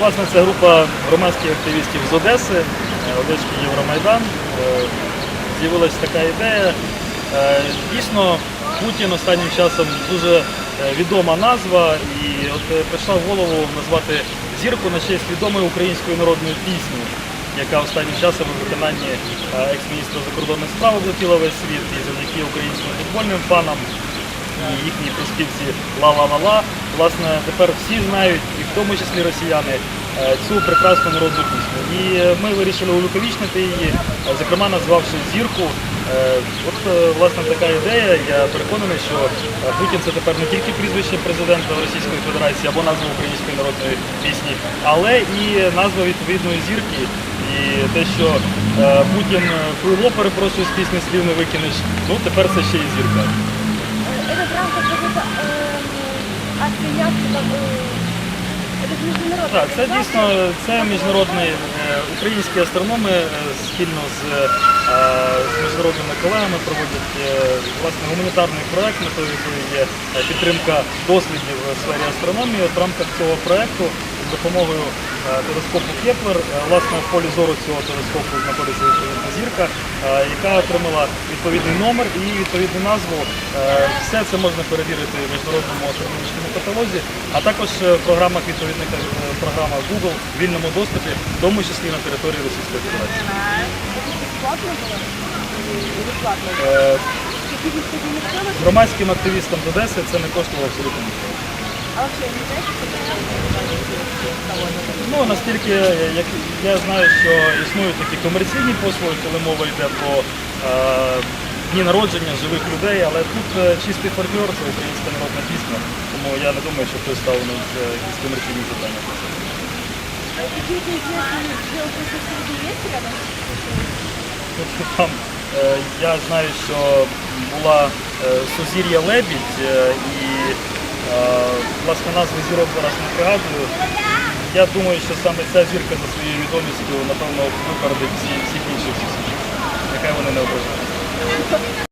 Власне, це група громадських активістів з Одеси, е, Одеський Євромайдан. Е, З'явилася така ідея. Е, Дійсно, Путін останнім часом дуже відома назва, і от прийшла в голову назвати зірку на честь відомої української народної пісні, яка останнім часом у виконанні екс-міністра закордонних справ облетіла весь світ і завдяки українським футбольним фанам і їхній приспівці ла-ла-ла-ла. Власне, тепер всі знають, і в тому числі росіяни, е, цю прекрасну народну пісню. І е, ми вирішили увіковічнити її, е, зокрема назвавши зірку. От власне така ідея. Я переконаний, що Путін це тепер не тільки прізвище президента Російської Федерації або назва української народної пісні, але і назва відповідної зірки. І те, що Путін хуйло перепрошую з пісні слів не викинеш, ну тепер це ще і зірка Это в рамках какой-то эм, акции явки, как бы, это же международная Так, це организация. дійсно це міжнародний е, українські астрономи е, спільно з, е, з міжнародними колегами проводять е, власне гуманітарний проект, метою якої є е, підтримка дослідів в сфері астрономії. От в рамках цього проекту з допомогою е, телескопу Кеплер, е, власне в полі зору цього телескопу знаходиться відповідна зірка, е, яка отримала відповідний номер і відповідну назву. Е, Все це можна перевірити в міжнародному астрономічному каталозі, а також е, в програмах відповідних е, Google в вільному доступі, в тому числі на території Російської Федерації. Громадським активістам з Одеси це не коштувало абсолютно нічого. Ну наскільки е, як я знаю, що існують такі комерційні послуги, коли мова йде про е, дні народження живих людей, але тут е, чистий фольклор, це українська народна пісня, тому я не думаю, що хтось ставив на це якісь комерційні рядом? Тобто там е, я знаю, що була е, Сузір'я Лебідь е, і е, власне назви зірок зараз не пригадую. Я думаю, що саме ця зірка за своєю відомістю, напевно, випередить всіх інших. яка вони не ображають.